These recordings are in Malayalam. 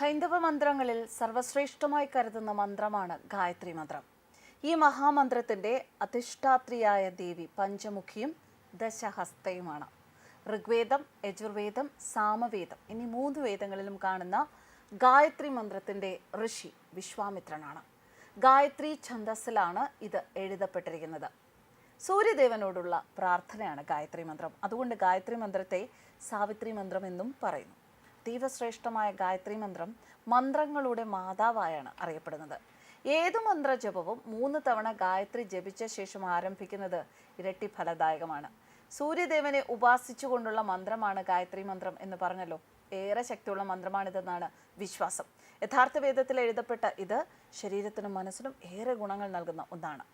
ഹൈന്ദവ മന്ത്രങ്ങളിൽ സർവശ്രേഷ്ഠമായി കരുതുന്ന മന്ത്രമാണ് ഗായത്രി മന്ത്രം. ഈ മഹാമന്ത്രത്തിന്റെ അധിഷ്ഠാത്രിയായ ദേവി പഞ്ചമുഖിയും ദശഹസ്തയുമാണ്. ഋഗ്വേദം യജുർവേദം സാമവേദം എന്നീ മൂന്ന് വേദങ്ങളിലും കാണുന്ന ഗായത്രി മന്ത്രത്തിന്റെ ഋഷി വിശ്വാമിത്രനാണ്. ഗായത്രി ഛന്ദസ്സിലാണ് ഇത് എഴുതപ്പെട്ടിരിക്കുന്നത്. സൂര്യദേവനോടുള്ള പ്രാർത്ഥനയാണ് ഗായത്രി മന്ത്രം. അതുകൊണ്ട് ഗായത്രി മന്ത്രത്തെ സാവിത്രി മന്ത്രം എന്നും പറയുന്നു. ദൈവശ്രേഷ്ഠമായ ഗായത്രി മന്ത്രം മന്ത്രങ്ങളുടെ മാതാവായാണ് അറിയപ്പെടുന്നത്. ഏതു മന്ത്രജപവും മൂന്ന് തവണ ഗായത്രി ജപിച്ച ശേഷം ആരംഭിക്കുന്നത് ഇരട്ടി ഫലദായകമാണ്. സൂര്യദേവനെ ഉപാസിച്ചുകൊണ്ടുള്ള മന്ത്രമാണ് ഗായത്രി മന്ത്രം എന്ന് പറഞ്ഞല്ലോ. ഏറെ ശക്തിയുള്ള മന്ത്രമാണിതെന്നാണ് വിശ്വാസം. യഥാർത്ഥ വേദത്തിൽ എഴുതപ്പെട്ട ഇത് ശരീരത്തിനും മനസ്സിനും ഏറെ ഗുണങ്ങൾ നൽകുന്ന ഒന്നാണ്.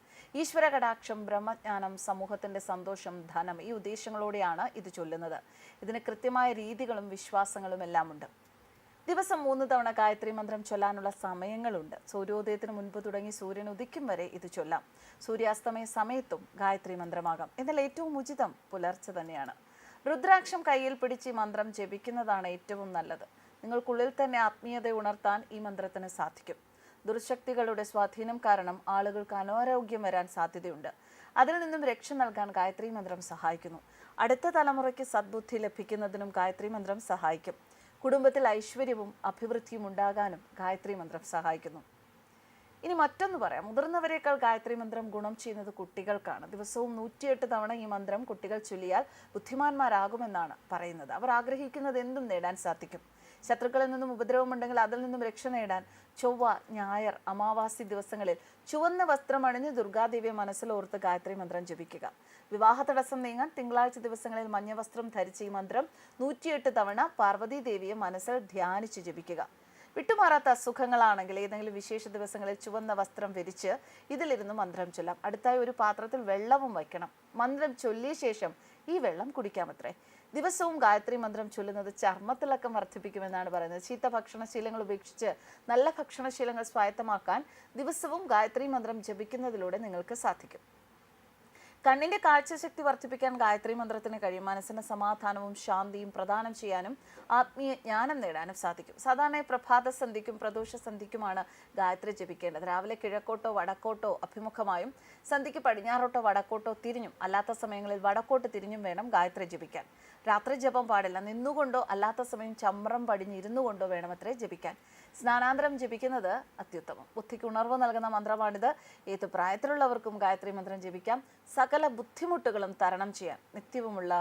ഈശ്വര കടാക്ഷം ബ്രഹ്മജ്ഞാനം സമൂഹത്തിന്റെ സന്തോഷം ധനം ഈ ഉദ്ദേശങ്ങളോടെയാണ് ഇത് ചൊല്ലുന്നത്. ഇതിന് കൃത്യമായ രീതികളും വിശ്വാസങ്ങളും എല്ലാം ഉണ്ട് ദിവസം മൂന്ന് തവണ ഗായത്രി മന്ത്രം ചൊല്ലാനുള്ള സമയങ്ങളുണ്ട്. സൂര്യോദയത്തിന് മുൻപ് തുടങ്ങി സൂര്യൻ ഉദിക്കും വരെ ഇത് ചൊല്ലാം. സൂര്യാസ്തമയ സമയത്തും ഗായത്രി മന്ത്രമാകാം. എന്നാൽ ഏറ്റവും ഉചിതം പുലർച്ചെ തന്നെയാണ്. രുദ്രാക്ഷം കയ്യിൽ പിടിച്ച് മന്ത്രം ജപിക്കുന്നതാണ് ഏറ്റവും നല്ലത്. നിങ്ങൾക്കുള്ളിൽ തന്നെ ആത്മീയത ഉണർത്താൻ ഈ മന്ത്രത്തിന് സാധിക്കും. ദുർശക്തികളുടെ സ്വാധീനം കാരണം ആളുകൾക്ക് അനാരോഗ്യം വരാൻ സാധ്യതയുണ്ട്. അതിൽ നിന്നും രക്ഷ നൽകാൻ ഗായത്രി മന്ത്രം സഹായിക്കുന്നു. അടുത്ത തലമുറയ്ക്ക് സദ്ബുദ്ധി ലഭിക്കുന്നതിനും ഗായത്രി മന്ത്രം സഹായിക്കും. കുടുംബത്തിൽ ഐശ്വര്യവും അഭിവൃദ്ധിയും ഉണ്ടാകാനും ഗായത്രി മന്ത്രം സഹായിക്കുന്നു. ഇനി മറ്റൊന്ന് പറയാം. മുതിർന്നവരെക്കാൾ ഗായത്രി മന്ത്രം ഗുണം ചെയ്യുന്നത് കുട്ടികൾക്കാണ്. ദിവസവും നൂറ്റിയെട്ട് തവണ ഈ മന്ത്രം കുട്ടികൾ ചൊല്ലിയാൽ ബുദ്ധിമാന്മാരാകുമെന്നാണ് പറയുന്നത്. അവർ ആഗ്രഹിക്കുന്നത് എന്തും നേടാൻ സാധിക്കും. ശത്രുക്കളിൽ നിന്നും ഉപദ്രവമുണ്ടെങ്കിൽ അതിൽ നിന്നും രക്ഷ നേടാൻ ചൊവ്വ ഞായർ അമാവാസി ദിവസങ്ങളിൽ ചുവന്ന വസ്ത്രം അണിഞ്ഞ് ദുർഗാദേവിയെ മനസ്സിലോർത്ത് ഗായത്രി മന്ത്രം ജപിക്കുക. വിവാഹ തടസ്സം നീങ്ങാൻ തിങ്കളാഴ്ച ദിവസങ്ങളിൽ മഞ്ഞ വസ്ത്രം ധരിച്ച് ഈ മന്ത്രം നൂറ്റിയെട്ട് തവണ പാർവതി ദേവിയെ മനസ്സിൽ ധ്യാനിച്ച് ജപിക്കുക. വിട്ടുമാറാത്ത അസുഖങ്ങളാണെങ്കിൽ ഏതെങ്കിലും വിശേഷ ദിവസങ്ങളിൽ ചുവന്ന വസ്ത്രം വിരിച്ച് ഇതിലിരുന്ന് മന്ത്രം ചൊല്ലാം. അടുത്തായി ഒരു പാത്രത്തിൽ വെള്ളവും വയ്ക്കണം. മന്ത്രം ചൊല്ലിയ ശേഷം ഈ വെള്ളം കുടിക്കാമത്രേ. ദിവസവും ഗായത്രി മന്ത്രം ചൊല്ലുന്നത് ചർമ്മത്തിളക്കം വർദ്ധിപ്പിക്കുമെന്നാണ് പറയുന്നത്. ചീത്ത ഭക്ഷണശീലങ്ങൾ ഉപേക്ഷിച്ച് നല്ല ഭക്ഷണശീലങ്ങൾ സ്വായത്തമാക്കാൻ ദിവസവും ഗായത്രി മന്ത്രം ജപിക്കുന്നതിലൂടെ നിങ്ങൾക്ക് സാധിക്കും. കണ്ണിന്റെ കാഴ്ചശക്തി വർദ്ധിപ്പിക്കാൻ ഗായത്രി മന്ത്രത്തിന് കഴിയും. മനസ്സിന് സമാധാനവും ശാന്തിയും പ്രദാനം ചെയ്യാനും ആത്മീയ ജ്ഞാനം നേടാനും സാധിക്കും. സാധാരണ പ്രഭാത സന്ധിക്കും പ്രദോഷ സന്ധിക്കുമാണ് ഗായത്രി ജപിക്കേണ്ടത്. രാവിലെ കിഴക്കോട്ടോ വടക്കോട്ടോ അഭിമുഖമായും സന്ധിക്ക് പടിഞ്ഞാറോട്ടോ വടക്കോട്ടോ തിരിഞ്ഞും അല്ലാത്ത സമയങ്ങളിൽ വടക്കോട്ട് തിരിഞ്ഞും വേണം ഗായത്രി ജപിക്കാൻ. രാത്രി ജപം പാടില്ല. നിന്നുകൊണ്ടോ അല്ലാത്ത സമയം ചമ്രം പടിഞ്ഞിരുന്നു കൊണ്ടോ അത്രേ ജപിക്കാൻ. സ്നാനാന്തരം ജപിക്കുന്നത് അത്യുത്തമം. ബുദ്ധിക്ക് ഉണർവ് നൽകുന്ന മന്ത്രമാണിത്. ഏത് പ്രായത്തിലുള്ളവർക്കും ഗായത്രി മന്ത്രം ജപിക്കാം. സകല ബുദ്ധിമുട്ടുകളും തരണം ചെയ്യാൻ നിത്യവുമുള്ള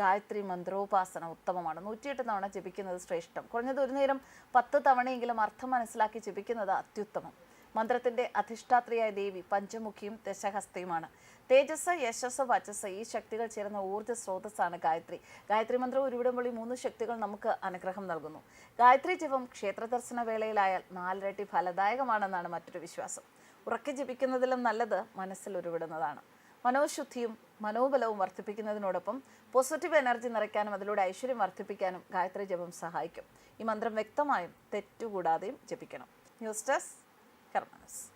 ഗായത്രി മന്ത്രോപാസന ഉത്തമമാണ്. നൂറ്റിയെട്ട് തവണ ജപിക്കുന്നത് ശ്രേഷ്ഠം. കുറഞ്ഞത് ഒരു നേരം പത്ത് തവണയെങ്കിലും അർത്ഥം മനസ്സിലാക്കി ജപിക്കുന്നത് അത്യുത്തമം. മന്ത്രത്തിന്റെ അധിഷ്ഠാത്രിയായ ദേവി പഞ്ചമുഖിയും ദശഹസ്തയുമാണ്. തേജസ് യശസ് വചസ് ഈ ശക്തികൾ ചേർന്ന ഊർജ സ്രോതസ്സാണ് ഗായത്രി. ഗായത്രി മന്ത്രം ഉരുവിടുമ്പോൾ ഈ മൂന്ന് ശക്തികൾ നമുക്ക് അനുഗ്രഹം നൽകുന്നു. ഗായത്രി ജപം ക്ഷേത്ര ദർശന വേളയിലായാൽ നാലിരട്ടി ഫലദായകമാണെന്നാണ് മറ്റൊരു വിശ്വാസം. ഉറക്കി ജപിക്കുന്നതിലും നല്ലത് മനസ്സിൽ ഉരുവിടുന്നതാണ്. മനോശുദ്ധിയും മനോബലവും വർദ്ധിപ്പിക്കുന്നതിനോടൊപ്പം പോസിറ്റീവ് എനർജി നിറയ്ക്കാനും അതിലൂടെ ഐശ്വര്യം വർദ്ധിപ്പിക്കാനും ഗായത്രി ജപം സഹായിക്കും. ഈ മന്ത്രം വ്യക്തമായും തെറ്റുകൂടാതെയും ജപിക്കണം. News desk كرمانس